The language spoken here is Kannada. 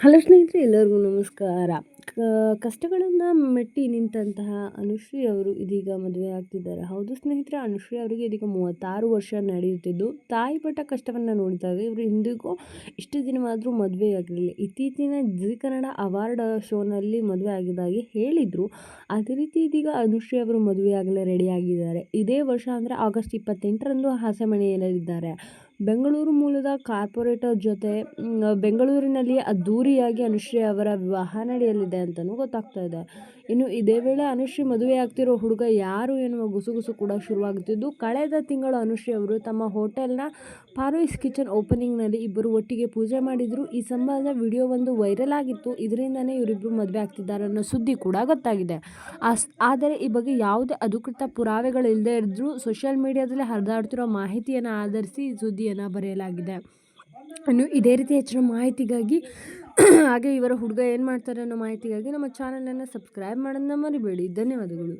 ಹಲೋ ಸ್ನೇಹಿತರೆ, ಎಲ್ಲರಿಗೂ ನಮಸ್ಕಾರ. ಕಷ್ಟಗಳನ್ನು ಮೆಟ್ಟಿ ನಿಂತಹ ಅನುಶ್ರೀ ಅವರು ಇದೀಗ ಮದುವೆ ಆಗ್ತಿದ್ದಾರೆ. ಹೌದು ಸ್ನೇಹಿತರೆ, ಅನುಶ್ರೀ ಅವರಿಗೆ ಇದೀಗ ಮೂವತ್ತಾರು ವರ್ಷ ನಡೆಯುತ್ತಿದ್ದು, ತಾಯಿ ಪಟ್ಟ ಕಷ್ಟವನ್ನು ಇದೆ ಇವರು ಇಂದಿಗೂ ಇಷ್ಟು ದಿನವಾದರೂ ಮದುವೆ ಆಗಿರಲಿಲ್ಲ. ಇತ್ತೀಚಿನ ಜಿ ಕನ್ನಡ ಅವಾರ್ಡ್ ಶೋನಲ್ಲಿ ಮದುವೆ ಆಗಿದ್ದಾಗಿ ಹೇಳಿದರು. ಅದೇ ರೀತಿ ಇದೀಗ ಅನುಶ್ರೀ ಅವರು ಮದುವೆ ಆಗಲೇ ರೆಡಿಯಾಗಿದ್ದಾರೆ ಇದೇ ವರ್ಷ ಅಂದರೆ ಆಗಸ್ಟ್ ಇಪ್ಪತ್ತೆಂಟರಂದು ಹಾಸೆಮಣೆಯಲ್ಲಿದ್ದಾರೆ ಬೆಂಗಳೂರು ಮೂಲದ ಕಾರ್ಪೊರೇಟರ್ ಜೊತೆ ಬೆಂಗಳೂರಿನಲ್ಲಿ ಅದ್ದೂರಿಯಾಗಿ ಅನುಶ್ರೀ ಅವರ ವಿವಾಹ ನಡೆಯಲಿದೆ ಅಂತಲೂ ಗೊತ್ತಾಗ್ತಾ ಇದೆ. ಇನ್ನು ಇದೇ ವೇಳೆ ಅನುಶ್ರೀ ಮದುವೆ ಆಗ್ತಿರೋ ಹುಡುಗ ಯಾರು ಎನ್ನುವ ಗುಸುಗುಸು ಕೂಡ ಶುರುವಾಗುತ್ತಿದ್ದು ಕಳೆದ ತಿಂಗಳು ಅನುಶ್ರೀ ಅವರು ತಮ್ಮ ಹೋಟೆಲ್ನ ಪಾರೋಯಿಸ್ ಕಿಚನ್ ಓಪನಿಂಗ್ನಲ್ಲಿ ಇಬ್ಬರು ಒಟ್ಟಿಗೆ ಪೂಜೆ ಮಾಡಿದರು. ಈ ಸಂಬಂಧ ವಿಡಿಯೋ ಒಂದು ವೈರಲ್ ಆಗಿತ್ತು. ಇದರಿಂದನೇ ಇವರಿಬ್ಬರು ಮದುವೆ ಆಗ್ತಿದ್ದಾರೆ ಅನ್ನೋ ಸುದ್ದಿ ಕೂಡ ಗೊತ್ತಾಗಿದೆ. ಆದರೆ ಈ ಬಗ್ಗೆ ಯಾವುದೇ ಅಧಿಕೃತ ಪುರಾವೆಗಳಿಲ್ಲದೆ ಇದ್ದರೂ ಸೋಷಿಯಲ್ ಮೀಡಿಯಾದಲ್ಲಿ ಹರಿದಾಡ್ತಿರೋ ಮಾಹಿತಿಯನ್ನು ಆಧರಿಸಿ ಈ ಸುದ್ದಿಯನ್ನು ಬರೆಯಲಾಗಿದೆ. ಇನ್ನು ಇದೇ ರೀತಿ ಹೆಚ್ಚಿನ ಮಾಹಿತಿಗಾಗಿ ಹಾಗೆ ಇವರ ಹುಡುಗ ಏನು ಮಾಡ್ತಾರೆ ಅನ್ನೋ ಮಾಹಿತಿಗಾಗಿ ನಮ್ಮ ಚಾನಲನ್ನು ಸಬ್ಸ್ಕ್ರೈಬ್ ಮಾಡೋದನ್ನ ಮರಿಬೇಡಿ. ಧನ್ಯವಾದಗಳು.